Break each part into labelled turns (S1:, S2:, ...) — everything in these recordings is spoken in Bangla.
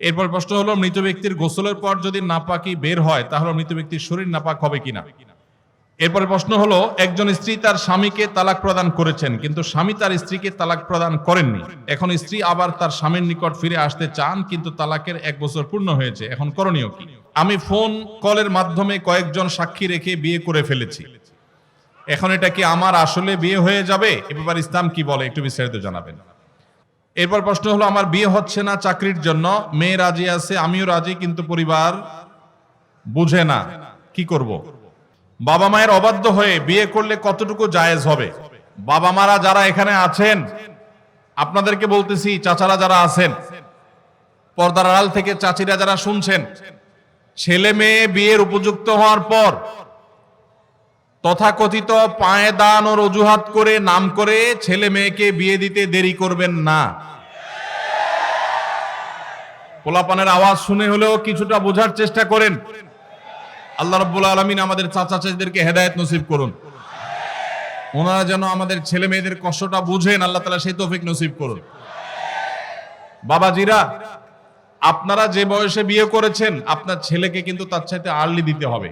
S1: এরপর প্রশ্ন হলো, মৃত ব্যক্তির গোসলের পর যদি নাপাকি বের হয়, তাহলে মৃত ব্যক্তির শরীর নাপাক হবে কিনা? এরপরে প্রশ্ন হলো, একজন স্ত্রী তার স্বামীকে তালাক প্রদান করেছেন, কিন্তু স্বামী তার স্ত্রীকে তালাক প্রদান করেননি। এখন স্ত্রী আবার তার স্বামীর নিকট ফিরে আসতে চান, কিন্তু তালাকের এক বছর পূর্ণ হয়েছে। এখন করণীয় কি? আমি ফোন কলের মাধ্যমে কয়েকজন সাক্ষী রেখে বিয়ে করে ফেলেছি। এখন এটা কি আমার আসলে বিয়ে হয়ে যাবে? এ ব্যাপারে ইসলাম কি বলে, একটু বিস্তারিত জানাবেন। এরপর প্রশ্ন হলো, আমার বিয়ে হচ্ছে না চাকরির জন্য? মেয়ে রাজি আছে, আমিও রাজি, কিন্তু পরিবার বুঝে না, কি করব। বাবা মায়ের অবাধ্য হয়ে বিয়ে করলে কতটুকু জায়েজ হবে? বাবা মারা যারা এখানে আছেন, আপনাদেরকে বলতেছি, চাচারা যারা আছেন, পর্দার আড়াল থেকে চাচিরা যারা শুনছেন, ছেলে মেয়ে বিয়ের উপযুক্ত হওয়ার পর তথাকথিত পায়ে দান ও অজুহাত করে, নাম করে ছেলে মেয়েকে বিয়ে দিতে দেরি করবেন না। পোলাপানের আওয়াজ শুনে হলেও কিছুটা বোঝার চেষ্টা করেন। আল্লাহ রব্বুল আলমিন আমাদের চাচা চাচিদেরকে হেদায়ত নসিব করুন। ওনারা যেন আমাদের ছেলে মেয়েদের কষ্টটা বুঝেন, আল্লাহ তালা সেই তৌফিক নসিব করুন। বাবাজিরা, আপনারা যে বয়সে বিয়ে করেছেন, আপনার ছেলেকে কিন্তু তার চাইতে আর্লি দিতে হবে।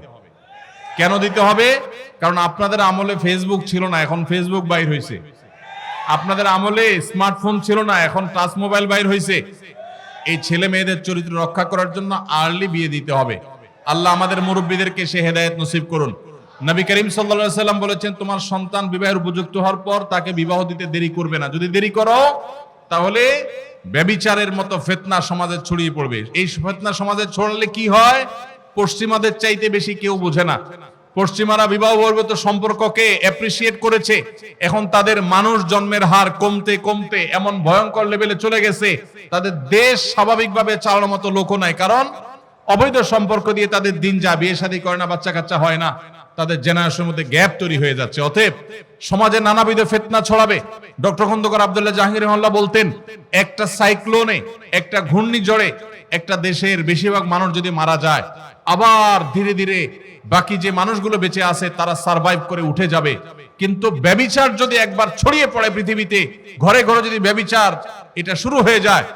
S1: কেন দিতে হবে? কারণ আপনাদের আমলে ফেসবুক ছিল না, এখন ফেসবুক বাইর হয়েছে আপনাদের আমলে স্মার্টফোন ছিল না, এখন টাচ মোবাইল বাইর হয়েছে এই ছেলে মেয়েদের চরিত্র রক্ষা করার জন্য আর্লি বিয়ে দিতে হবে। আল্লাহ আমাদের মুরব্বীদেরকে সে হেদায়ত নসিব করুন। নবী করিম সাল্লা সাল্লাম বলেছেন, তোমার সন্তান বিবাহের উপযুক্ত হওয়ার পর তাকে বিবাহ দিতে দেরি করবে না। যদি দেরি করো, তাহলে ব্যবিচারের মতো ফেতনা সমাজে ছড়িয়ে পড়বে। এই ফেতনা সমাজে ছড়ালে কি হয়? পশ্চিমাদের চাইতে বেশি কেউ বোঝে না। পশ্চিমারা বিবাহ বহির্ভূত সম্পর্ককে অ্যাপ্রিসিয়েট করেছে। এখন তাদের মানুষ জন্মের হার কমতে কমতে এমন ভয়ঙ্কর লেভেলে চলে গেছে। তাদের দেশ স্বাভাবিকভাবে চালানোর মতো লোকও নাই। কারণ অবৈধ সম্পর্ক দিয়ে তাদের দিন যা বিয়ে শাদী করে না বাচ্চা কাচ্চা হয় না, তাদের জেনারেশনের মধ্যে গ্যাপ তৈরি হয়ে যাচ্ছে। অতএব সমাজে নানাবিধ ফেতনা ছড়াবে। ডক্টর খন্দকার আবদুল্লাহ জাহাঙ্গীর রহমাল্লাহ বলতেন, একটা সাইক্লোনে একটা ঘূর্ণিঝড়ে, একটা দেশের বেশিরভাগ মানুষ যদি মারা যায়, আবার ধীরে ধীরে বাকি যে মানুষগুলো বেঁচে আছে, তারা সার্ভাইভ করে উঠে যাবে। কিন্তু ব্যবিচার যদি একবার ছড়িয়ে পড়ে পৃথিবীতে, ঘরে ঘরে যদি ব্যবিচার এটা শুরু হয়ে যায়,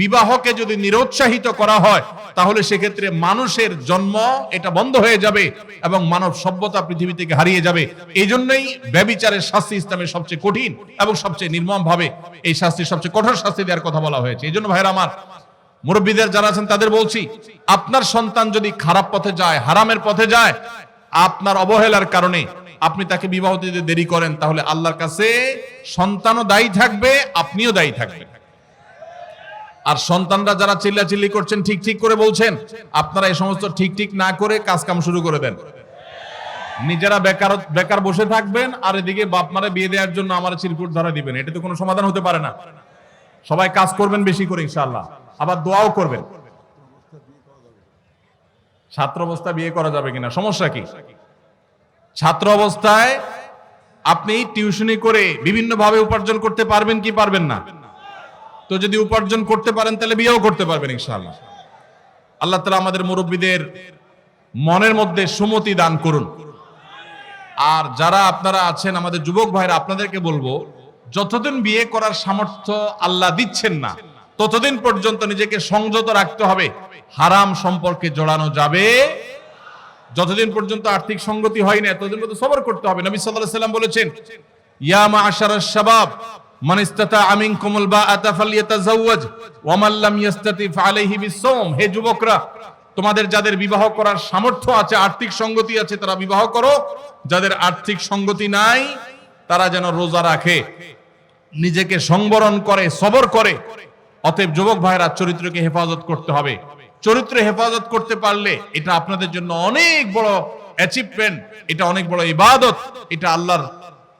S1: বিবাহকে যদি নিরুৎসাহিত করা হয়, তাহলে সেক্ষেত্রে মানুষের জন্ম এটা বন্ধ হয়ে যাবে এবং মানব সভ্যতা পৃথিবী থেকে হারিয়ে যাবে। এই জন্যই ব্যবিচারের শাস্তি ইসলামের সবচেয়ে কঠিন এবং সবচেয়ে নির্মম ভাবে এই শাস্তি, সবচেয়ে কঠোর শাস্তি দেওয়ার কথা বলা হয়েছে। এই জন্য ভাইরা আমার, মুরব্বীদের যারা আছেন তাদের বলছি, আপনার সন্তান যদি খারাপ পথে যায়, হারামের পথে যায়, আপনার অবহেলার কারণে আপনি তাকে বিবাহ দিতে দেরি করেন, তাহলে আল্লাহর কাছে সন্তানও দায়ী থাকবে, আপনিও দায়ী থাকবেন। আর সন্তানরা যারা চিল্লাচিল্লি করছেন, ঠিক ঠিক করে বলছেন, আপনারা এই সমস্ত ঠিক ঠিক না করে কাজ কাম শুরু করে দেন। নিজেরা বেকার বেকার বসে থাকবেন, আর এদিকে বাপ মারা বিয়ে দেওয়ার জন্য আমার চিরকুট ধরা দিবেন। এটা তো কোনো সমাধান হতে পারে না। সবাই কাজ করবেন বেশি করে, ইনশাআল্লাহ। আবার দোয়াও করবেন। ছাত্র অবস্থা বিয়ে করা যাবে কিনা, সমস্যা কি? ছাত্র অবস্থায় আপনি টিউশনি করে বিভিন্ন ভাবে উপার্জন করতে পারবেন কি পারবেন না? তো যদি উপার্জন করতে পারেন, তাহলে বিয়েও করতে পারবেন ইনশাআল্লাহ। আল্লাহ তালা আমাদের মুরব্বীদের মনের মধ্যে সুমতি দান করুন। আর যারা আপনারা আছেন, আমাদের যুবক ভাইরা, আপনাদেরকে বলব, যতদিন বিয়ে করার সামর্থ্য আল্লাহ দিচ্ছেন না, ততদিন পর্যন্ত নিজেকে সংযত রাখতে হবে। হারাম সম্পর্কে জড়ানো যাবে যতদিন পর্যন্ত আর্থিক সঙ্গতি হয় না ততদিন পর্যন্ত সবর করতে হবে। নবী সাল্লাল্লাহু সাল্লাম বলেছেন, ইয়া মাআশারাশ শাবাব মান ইসতাতা আমিনকুমুল বাআতা ফালইয়াতাজাওয়াজ ওয়া মান লাম ইসতাতি ফালাইহি বিসসাওম। হে যুবকরা, তোমাদের যাদের বিবাহ করার সামর্থ্য আছে, আর্থিক সঙ্গতি আছে, তারা বিবাহ করো। যাদের আর্থিক সঙ্গতি নাই, তারা যেন রোজা রাখে, নিজেকে সংবরণ করে, সবর করে। অতএব যুবক ভাইরা চরিত্রকে হেফাজত করতে হবে। চরিত্র হেফাজত করতে পারলে এটা আপনাদের জন্য অনেক বড় অ্যাচিভমেন্ট এটা অনেক বড় ইবাদত, এটা আল্লাহর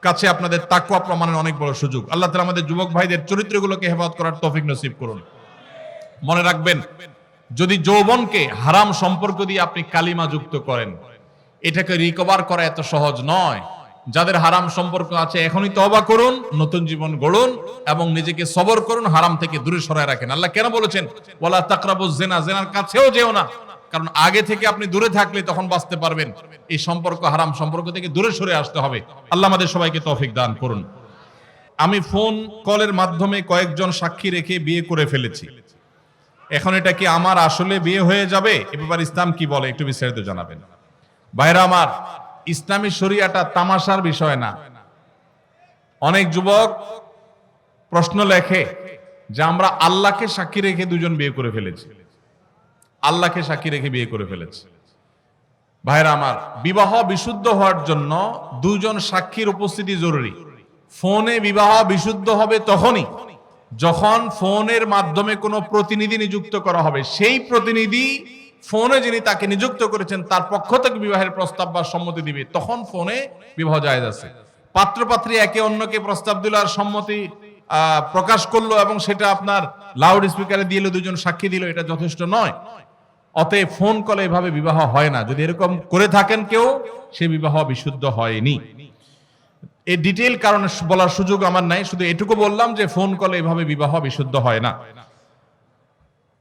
S1: কাছে আপনাদের তাকুয়া প্রমাণের অনেক বড় সুযোগ। আল্লাহ তালা আমাদের যুবক ভাইদের চরিত্রগুলোকে হেফাজত করার তৌফিক নসিব করুন। মনে রাখবেন, যদি যৌবনকে হারাম সম্পর্ক দিয়ে আপনি কালিমা যুক্ত করেন, এটাকে রিকভার করা এত সহজ নয়। যাদের হারাম সম্পর্ক আছে, এখনই তবা করুন, নতুন জীবন গড়ুন এবং নিজেকে সবর করুন, হারাম থেকে দূরে সরায় রাখেন। আল্লাহ কেন বলেছেন? ওয়ালা তাকরাবু জেনা, জেনার কাছেও যেও না। কারণ আগে থেকে আপনি দূরে থাকলে তখন বাঁচতে পারবেন। এই সম্পর্ক, হারাম সম্পর্ক থেকে দূরে সরে আসতে হবে। আল্লাহ আমাদের সবাইকে তৌফিক দান করুন। আমি ফোন কলের মাধ্যমে কয়েকজন সাক্ষী রেখে বিয়ে করে ফেলেছি। এখন এটা কি আমার আসলে বিয়ে হয়ে যাবে? এ ব্যাপারে ইসলাম কি বলে? একটু বিস্তারিত জানাবেন। ভাইরা আমার ইসলামী শরিয়াটা তামাশার বিষয় না। অনেক যুবক প্রশ্ন লেখে যে আমরা আল্লাহকে সাক্ষী রেখে দুজন বিয়ে করে ফেলেছি। আল্লাহকে সাক্ষী রেখে বিয়ে করে ফেলেছি। ভাইরা আমার, বিবাহ বিশুদ্ধ হওয়ার জন্য দুজন সাক্ষীর উপস্থিতি জরুরি। ফোনে বিবাহ বিশুদ্ধ হবে তখনই যখন ফোনের মাধ্যমে কোনো প্রতিনিধি নিযুক্ত করা হবে। সেই প্রতিনিধি ফোনে যিনি তাকে নিযুক্ত করেছেন, তার পক্ষ থেকে বিবাহের প্রস্তাব বা সম্মতি দিবে। তখন ফোনে বিবাহ জায়েজ আছে। পাত্রপাত্রী একে অন্যকে প্রস্তাব দিল আর সম্মতি প্রকাশ করল এবং সেটা আপনার লাউড স্পিকারে দিয়ে দুজন সাক্ষী দিল, এটা যথেষ্ট নয়। অতএব ফোন কলে এভাবে বিবাহ হয় না। যদি এরকম করে থাকেন কেউ, সে বিবাহ বিশুদ্ধ হয়নি। এই ডিটেল কারণে বলার সুযোগ আমার নাই। শুধু এটুকু বললাম যে ফোন কলে এভাবে বিবাহ বিশুদ্ধ হয় না।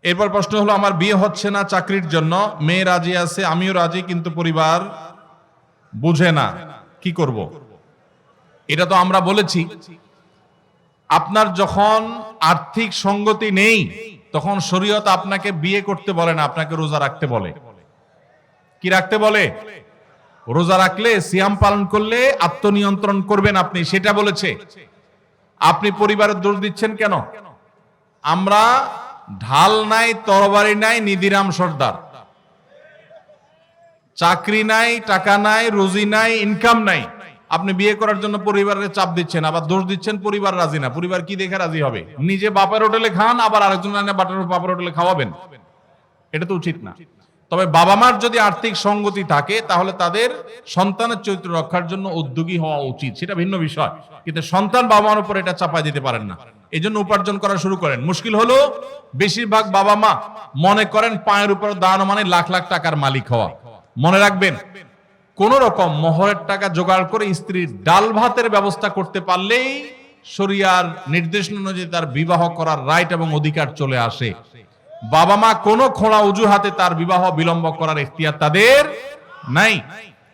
S1: এরপর প্রশ্ন হলো, আমার বিয়ে হচ্ছে না চাকরির জন্য, মেয়ে রাজি আছে, আমিও রাজি, কিন্তু পরিবার বুঝে না, কি করব? এটা তো আমরা বলেছি। আপনার যখন আর্থিক সঙ্গতি নেই, তখন শরীয়ত আপনাকে বিয়ে করতে বলে না, আপনাকে রোজা রাখতে বলে। কি রাখতে বলে? রোজা রাখলে, সিয়াম পালন করলে আত্মনিয়ন্ত্রণ করবেন আপনি, সেটা বলেছে। আপনি পরিবারের দোষ দিচ্ছেন কেন? আমরা ঢাল নাই, তরবারি নাই নিদিরাম সর্দার। চাকরি নাই, টাকা নাই, রুজি নাই ইনকাম নাই। আপনি বিয়ে করার জন্য পরিবারের চাপ দিচ্ছেন, আবার দোষ দিচ্ছেন, পরিবার রাজি না। পরিবার কি দেখে রাজি হবে? নিজে বাপের হোটেলে খান, আবার আরেকজন এনে বাটার বাপের হোটেলে খাওয়াবেন। এটা তো উচিত না। তবে বাবা মার যদি আর্থিক সঙ্গতি থাকে, তাহলে তাদের সন্তানের চরিত্র রক্ষার জন্য উদ্যোগী হওয়া উচিত। সেটা ভিন্ন বিষয়। কিন্তু সন্তান বাবা মার উপর এটা চাপাই দিতে পারেন না। এই জন্য উপার্জন করা শুরু করেন। মুশকিল হলো, বেশিরভাগ বাবা মা মনে করেন পায়ের উপর দাঁড়ানো মানে লাখ লাখ টাকার মালিক হওয়া। মনে রাখবেন, কোন রকম মোহরের টাকা জোগাড় করে স্ত্রীর ডাল ভাতের ব্যবস্থা করতে পারলেই শরিয়ার নির্দেশনা অনুযায়ী তার বিবাহ করার রাইট এবং অধিকার চলে আসে। বাবা মা কোনো খোঁড়া অজুহাতে তার বিবাহ বিলম্ব করার এখতিয়ার তাদের নাই।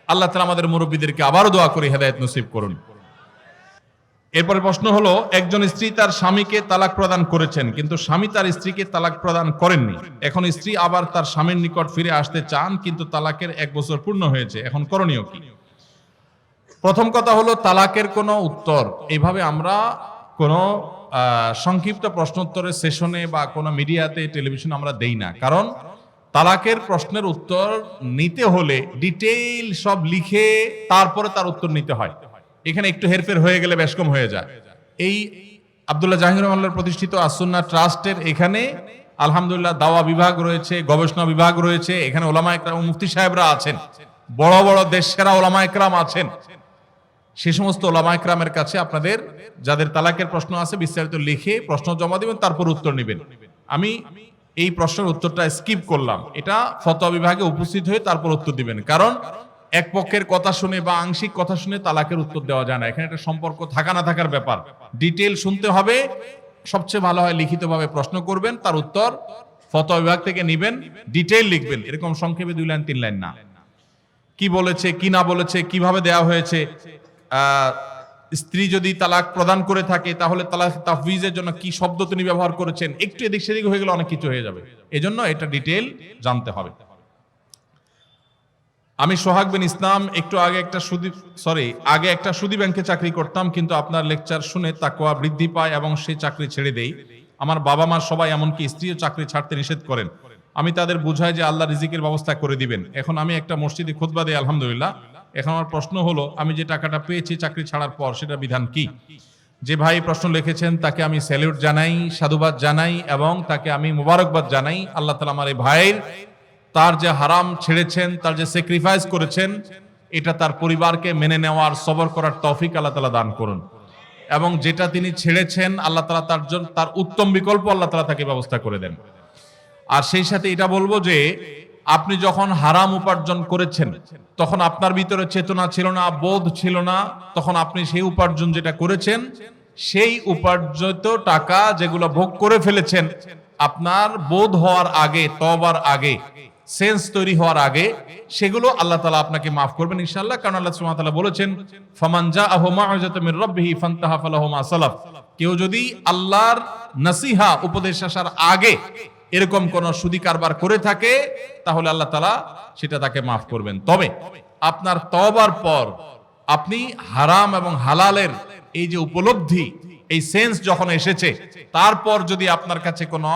S1: আল্লাহ তালা আমাদের মুরব্বীদেরকে আবারও দোয়া করে হেদায়ত নসিব করুন। এরপরে প্রশ্ন হলো, একজন স্ত্রী তার স্বামীকে তালাক প্রদান করেছেন, কিন্তু স্বামী তার স্ত্রীকে তালাক প্রদান করেননি। এখন স্ত্রী আবার তার স্বামীর নিকট ফিরে আসতে চান, কিন্তু তালাকের এক বছর পূর্ণ হয়েছে। এখন করণীয় কি? প্রথম কথা হলো, তালাকের কোনো উত্তর। এইভাবে আমরা কোনো সংক্ষিপ্ত প্রশ্নোত্তরের সেশনে বা কোনো মিডিয়াতে, টেলিভিশন আমরা দেই না। কারণ তালাকের প্রশ্নের উত্তর নিতে হলে ডিটেইল সব লিখে তারপরে তার উত্তর নিতে হয়। এখানে একটু হেরফের হয়ে গেলে বেশ কম হয়ে যায়। এই আবদুল্লাহ জাহির রহমানের প্রতিষ্ঠিত আসুন্না ট্রাস্টের এখানে আলহামদুলিল্লাহ দাওয়া বিভাগ রয়েছে, গবেষণা বিভাগ রয়েছে, এখানে ওলামা একরাম, মুফতি সাহেবরা আছেন, বড় বড় দেশ সেরা ওলামা একরাম আছেন। সে সমস্ত ওলামা একরামের কাছে আপনাদের যাদের তালাকের প্রশ্ন আছে বিস্তারিত লিখে প্রশ্ন জমা দিবেন, তারপর উত্তর নেবেন। আমি এই প্রশ্নের উত্তরটা স্কিপ করলাম। এটা ফতোয়া বিভাগে উপস্থিত হয়ে তারপর উত্তর দিবেন। কারণ এক পক্ষের কথা শুনে বা আংশিক কথা শুনে তালাকের উত্তর দেওয়া যায় না। এখানে একটা সম্পর্ক থাকা না থাকার ব্যাপার। ডিটেল শুনতে হবে। সবচেয়ে ভালো হয় লিখিতভাবে প্রশ্ন করবেন, তার উত্তর ফতোয়া বিভাগ থেকে নেবেন ডিটেল লিখবেন। এরকম সংক্ষেপে দুই লাইন, তিন লাইন না। কি বলেছে, কি না বলেছে, কীভাবে দেয়া হয়েছে? স্ত্রী যদি তালাক প্রদান করে থাকে, তাহলে তালাক তাফবিজের জন্য কি শব্দ তিনি ব্যবহার করেছেন? একটু এদিক সেদিক হয়ে গেলে অনেক কিছু হয়ে যাবে। এজন্য এটা ডিটেল জানতে হবে। আমি সোহাগ বিন ইসলাম, একটু আগে একটা সুদী সরি আগে একটা সুদী ব্যাংকে চাকরি করতাম, কিন্তু আপনার লেকচার শুনে তাকোয়া বৃদ্ধি পায় এবং সেই চাকরি ছেড়ে দেই। আমার বাবা মা সবাই এমনকি স্ত্রীও চাকরি ছাড়তে নিষেধ করেন। আমি তাদের বুঝাই যে আল্লাহ রিজিকের ব্যবস্থা করে দিবেন। এখন আমি একটা মসজিদে খুতবা দিই, আলহামদুলিল্লাহ। এখন আমার প্রশ্ন হলো, আমি যে টাকাটা পেয়েছি চাকরি ছাড়ার পর সেটা বিধান কি? যে ভাই প্রশ্ন লিখেছেন, তাকে আমি স্যালিউট জানাই, সাধুবাদ জানাই এবং তাকে আমি মুবারকবাদ জানাই। আল্লাহ তালা আমার এই ভাইয়ের তার যে হারাম ছেড়েছেন, তার যে স্যাক্রিফাইস করেছেন, এটা তার পরিবারকে মেনে নেওয়ার, সবর করার তৌফিক আল্লাহ তালা দান করুন। এবং যেটা তিনি ছেড়েছেন, আল্লাহ তালা তার জন্য তার উত্তম বিকল্প আল্লাহ তালা তাকে ব্যবস্থা করে দেন। আর সেই সাথে এটা বলব যে, আপনি যখন হারাম উপার্জন করেছেন, তখন আপনার ভিতরে চেতনা ছিল না, বোধ ছিল না, তখন আপনি সেই উপার্জন যেটা করেছেন, সেই উপার্জিত টাকা যেগুলো ভোগ করে ফেলেছেন, আপনার বোধ হওয়ার আগে তবার আগে সেন্স তৈরি হওয়ার আগে সেগুলো আল্লাহ তালা আপনাকে মাফ করবেন ইনশাল্লাহ কারণ আল্লাহ তাআলা বলেছেন, ফামান জাআহু মাউযাতুম মির রাব্বিহি ফান্তাহা ফালাহু মা সালাফ। কেউ যদি আল্লাহর নসিহা উপদেশ আসার আগে এরকম কোন সুদি কারবার করে থাকে, তাহলে আল্লাহ তালা সেটা তাকে মাফ করবেন। তবে আপনার তবার পর আপনি হারাম এবং হালালের এই যে উপলব্ধি, এই সেন্স যখন এসেছে, তারপর যদি আপনার কাছে কোনো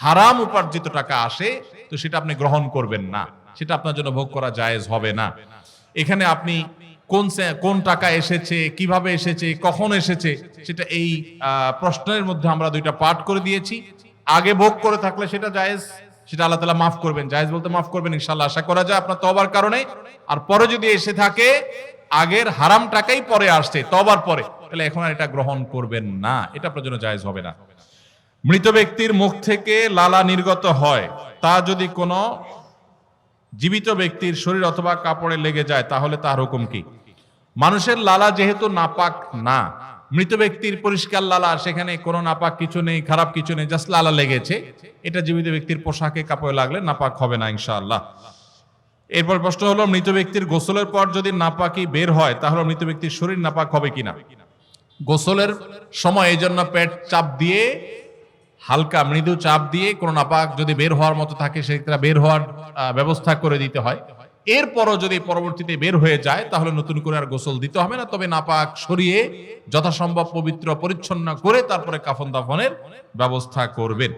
S1: হারাম উপার্জিত টাকা আসে তো সেটা আপনি গ্রহণ করবেন না। সেটা আপনার জন্য ভোগ করা জায়েজ হবে না। এখানে আপনি কোন কোন টাকা এসেছে, কীভাবে এসেছে, কখন এসেছে, সেটা এই প্রশ্নের মধ্যে আমরা দুইটা পাঠ করে দিয়েছি। আগে ভোগ করে থাকলে সেটা জায়েজ, সেটা আল্লাহ তালা মাফ করবেন। জায়েজ বলতে মাফ করবেন ইনশাল্লাহ আশা করা যায় আপনার তবার কারণে। আর পরে যদি এসে থাকে, আগের হারাম টাকাই পরে আসছে তবার পরে, তাহলে এখন আর এটা গ্রহণ করবেন না। এটা আপনার জন্য জায়েজ হবে না। মৃত ব্যক্তির মুখ থেকে লালা নির্গত হয়। তা যদি কোনো জীবিত ব্যক্তির শরীর অথবা কাপড়ে লেগে যায়, তাহলে তার হুকুম কি? মানুষের লালা যেহেতু নাপাক না, মৃত ব্যক্তির পরিষ্কার লালা, সেখানে কোনো নাপাক কিছু নেই, খারাপ কিছু নেই, জাস্ট লালা লেগেছে। এটা জীবিত ব্যক্তির পোশাকে, কাপড়ে লাগলে নাপাক হবে না, ইনশাআল্লাহ। এরপর প্রশ্ন হলো, মৃত ব্যক্তির গোসলের পর যদি নাপাকি বের হয়, তাহলে মৃত ব্যক্তির শরীর নাপাক হবে কিনা? গোসলের সময় এই জন্য পেট চাপ দিয়ে হালকা মৃদু চাপ দিয়ে কোনো নাপাক যদি বের হওয়ার মতো থাকে সেটা বের হওয়ার ব্যবস্থা করে দিতে হয়। এরপরও যদি পরবর্তীতে বের হয়ে যায়, তাহলে নতুন করে আর গোসল দিতে হবে না। তবে নাপাক সরিয়ে যথাসম্ভব পবিত্র, পরিচ্ছন্ন করে তারপরে কাফন দাফনের ব্যবস্থা করবেন।